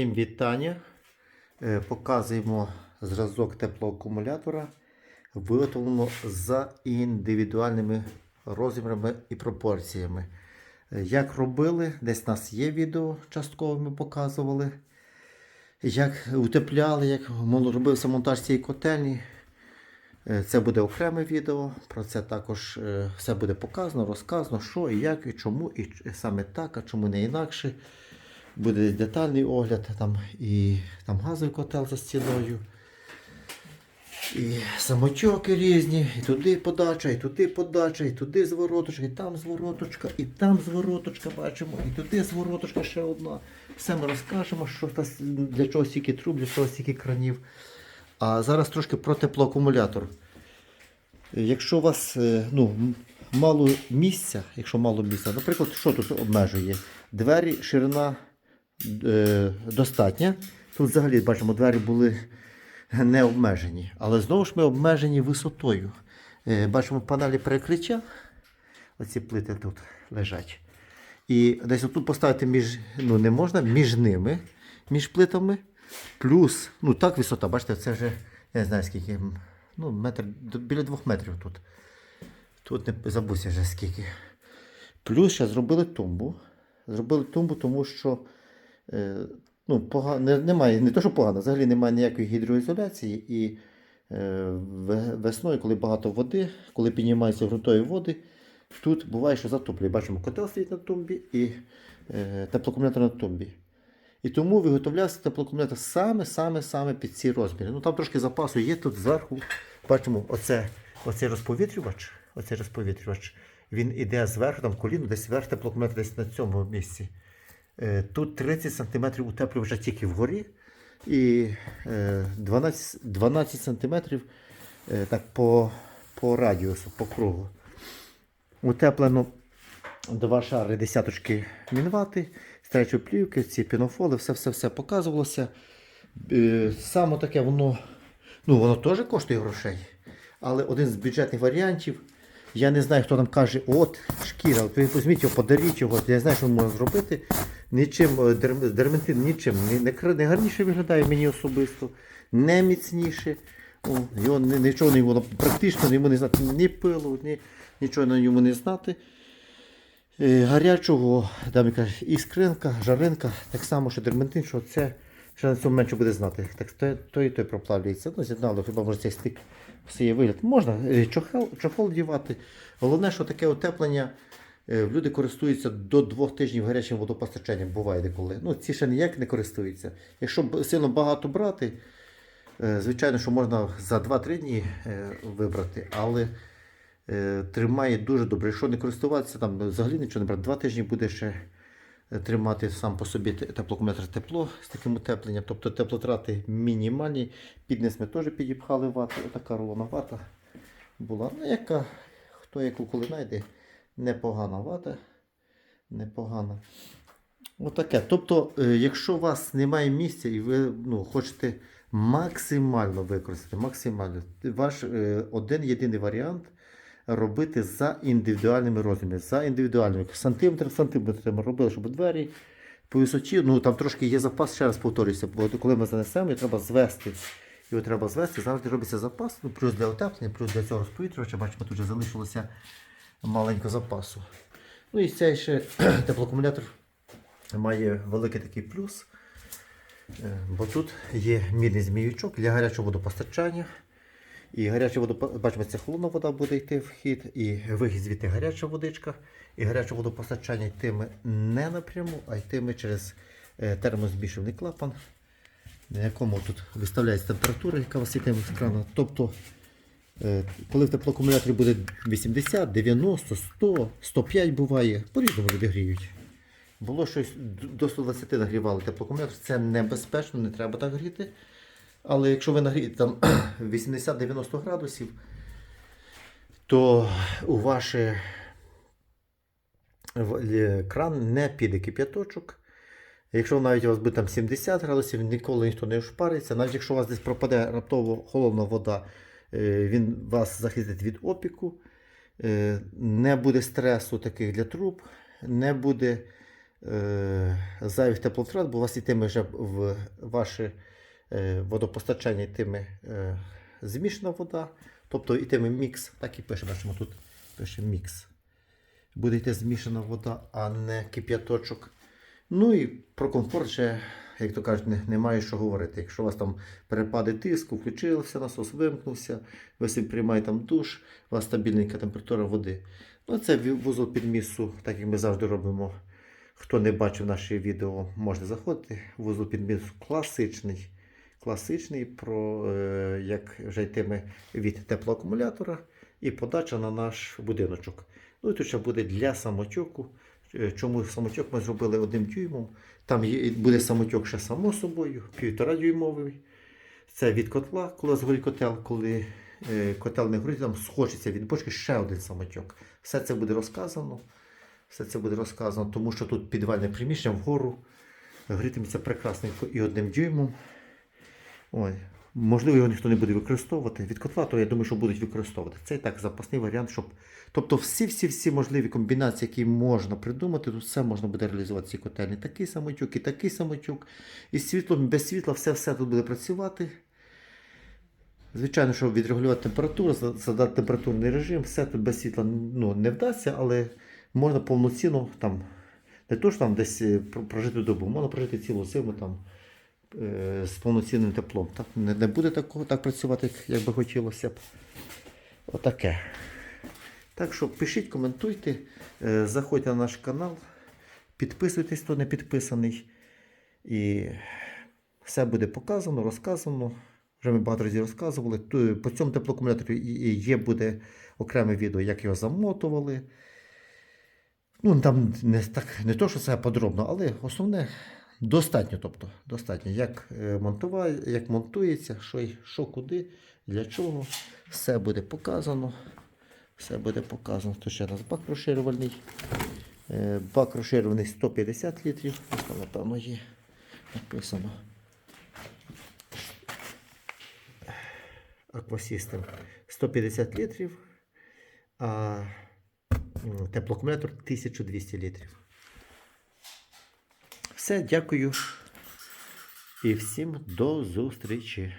Всім вітання. Е, Показуємо зразок теплоакумулятора, виготовлено за індивідуальними розмірами і пропорціями. Е, Як робили, десь у нас є відео, частково ми показували. Як утепляли, як робився монтаж цієї котельні. Е, Це буде окреме відео. Про це також все буде показано, розказано, що і як, і чому, і саме так, а чому не інакше. Буде детальний огляд, там і там газовий котел за стіною. І самочоки різні, і туди подача, і туди подача, і туди звороточка, і там звороточка, і там звороточка бачимо, і туди звороточка ще одна. Все ми розкажемо, що для чого стільки труб, для чого стільки кранів. А зараз трошки про теплоакумулятор. Якщо у вас е, ну, мало місця, якщо мало місця, наприклад, що тут обмежує? Двері, ширина е, достатня. Тут взагалі бачимо, двері були не обмежені. Але знову ж ми обмежені висотою. Е, бачимо панелі перекриття. Оці плити тут лежать. І десь отут поставити між, ну не можна, між ними, між плитами. Плюс, ну так висота, бачите, це вже, я не знаю скільки, ну, метр, біля двох метрів тут. Тут не забувся вже скільки. Плюс ще зробили тумбу. Зробили тумбу, тому що ну, пога... не, немає, не то, що погано, взагалі немає ніякої гідроізоляції. І е, весною, коли багато води, коли піднімаються ґрунтові води, тут буває, що затоплює. Бачимо, котел стоїть на тумбі і е, на тумбі. І тому виготовлявся теплоакумулятор саме-саме-саме під ці розміри. Ну там трошки запасу є тут зверху. Бачимо, оце, оцей розповітрювач. Оцей розповітрювач. Він іде зверху, там коліно, десь вверх теплоакумулятор десь на цьому місці. Е, Тут 30 см утеплювача тільки вгорі. І е, 12, 12 см так по, по радіусу, по кругу. Утеплено два шари десяточки мінвати, стречі плівки, ці пінофоли, все-все-все показувалося. Е, Саме таке воно, ну воно теж коштує грошей. Але один з бюджетних варіантів. Я не знаю, хто там каже, от шкіра, от ви візьміть його, подаріть його. Я знаю, що можна зробити. Нічим е, дерментин нічим не, не, не гарніше виглядає мені особисто, не міцніше. О, його ні- нічого не було, практично йому не знати ні пилу, ні, нічого на ньому не знати. Е, гарячого, там яка іскринка, жаринка, так само, що дерментин, що це ще на цьому менше буде знати. Так то, то і той проплавлюється. Ну, з'єднало, хіба може цей стик все є вигляд. Можна е, чохол, чохол дівати. Головне, що таке утеплення. Е, Люди користуються до двох тижнів гарячим водопостачанням, буває деколи. Ну, ці ще ніяк не користуються. Якщо сильно багато брати, е, звичайно, що можна за 2-3 дні е, вибрати, але тримає дуже добре. Якщо не користуватися, там взагалі нічого не брати. Два тижні буде ще тримати сам по собі те- теплоакумулятор тепло з таким утепленням. Тобто теплотрати мінімальні. Підниз ми теж підіпхали вату. Отака рулона вата була. Ну, яка, хто яку коли знайде, непогана вата. Непогана. Отаке. Тобто, е, якщо у вас немає місця і ви ну, хочете максимально використати, максимально, ваш е, один єдиний варіант робити за індивідуальними розмірами, за індивідуальними. Сантиметр сантиметрами робили, щоб двері по висоті, ну там трошки є запас, ще раз повторюся, бо коли ми занесемо, і треба звести. Його треба звести, завжди робиться запас, ну, плюс для утеплення, плюс для цього розповітрювача, бачимо, тут вже залишилося маленько запасу. Ну і цей ще теплоакумулятор має великий такий плюс, е, бо тут є мідний зміючок для гарячого водопостачання. І гаряча водопо... бачимо, це холодна вода буде йти в хід, і вихід звідти гаряча водичка, і гаряче водопостачання йтиме не напряму, а йтиме через е, клапан, на якому тут виставляється температура, яка вас йтиме з крана. Тобто, коли в теплоакумуляторі буде 80, 90, 100, 105 буває, по-різному люди. Було щось до 120 нагрівали теплоакумулятор, це небезпечно, не треба так гріти. Але якщо ви нагрієте там 80-90 градусів, то у ваш е, е, кран не піде кип'яточок. Якщо навіть у вас буде там 70 градусів, ніколи ніхто не шпариться. Навіть якщо у вас десь пропаде раптово холодна вода, е, він вас захистить від опіку, е, не буде стресу таких для труб, не буде е, зайвих тепловтрат, бо у вас йтиме вже в ваше е, водопостачання йтиме е, змішана вода, тобто йтиме мікс, так і пише, бачимо тут пише мікс. Буде йти змішана вода, а не кип'яточок. Ну і про комфорт ще, як то кажуть, не, немає що говорити. Якщо у вас там перепади тиску, включився насос, вимкнувся, ви собі приймаєте там душ, у вас стабільненька температура води. Ну, це вузол підмісу, так як ми завжди робимо. Хто не бачив наші відео, може заходити. Вузол підмісу класичний. Класичний, про е, як вже йтиме від теплоакумулятора і подача на наш будиночок. Ну і тут ще буде для самотьоку. Е, Чому самотьок ми зробили одним дюймом. Там буде самотьок ще само собою, півтора дюймовий. Це від котла, коли згорить котел, коли е, котел не горить, там схочеться від бочки ще один самотьок. Все це буде розказано. Все це буде розказано, тому що тут підвальне приміщення вгору грітиметься прекрасненько і одним дюймом. Ой, можливо, його ніхто не буде використовувати. Від котла, то я думаю, що будуть використовувати. Це і так запасний варіант, щоб. Тобто всі-всі-всі можливі комбінації, які можна придумати, тут все можна буде реалізувати в цій котельні. Такий самотюк, і такий самотюк. І світлом, без світла, все-все тут буде працювати. Звичайно, щоб відрегулювати температуру, задати температурний режим, все тут без світла ну, не вдасться, але можна повноцінно там, не то, що там десь е, прожити добу, можна прожити цілу зиму там, з повноцінним теплом. Так, не, не буде такого так працювати, як, би хотілося б. Отаке. Так що пишіть, коментуйте, е, заходьте на наш канал, підписуйтесь, хто не підписаний. І все буде показано, розказано. Вже ми багато разів розказували. По цьому теплоакумуляторі і- і є буде окреме відео, як його замотували. Ну, там не, так, не то, що це подробно, але основне достатньо. Тобто, достатньо. Як, е, як монтується, що, що куди, для чого. Все буде показано. Все буде показано. То ще раз бак розширювальний. Е, Бак розширюваний 150 літрів. Там, напевно, є написано. Аквасістем 150 літрів, а теплоакумулятор 1200 літрів. Все, дякую. І всім до зустрічі.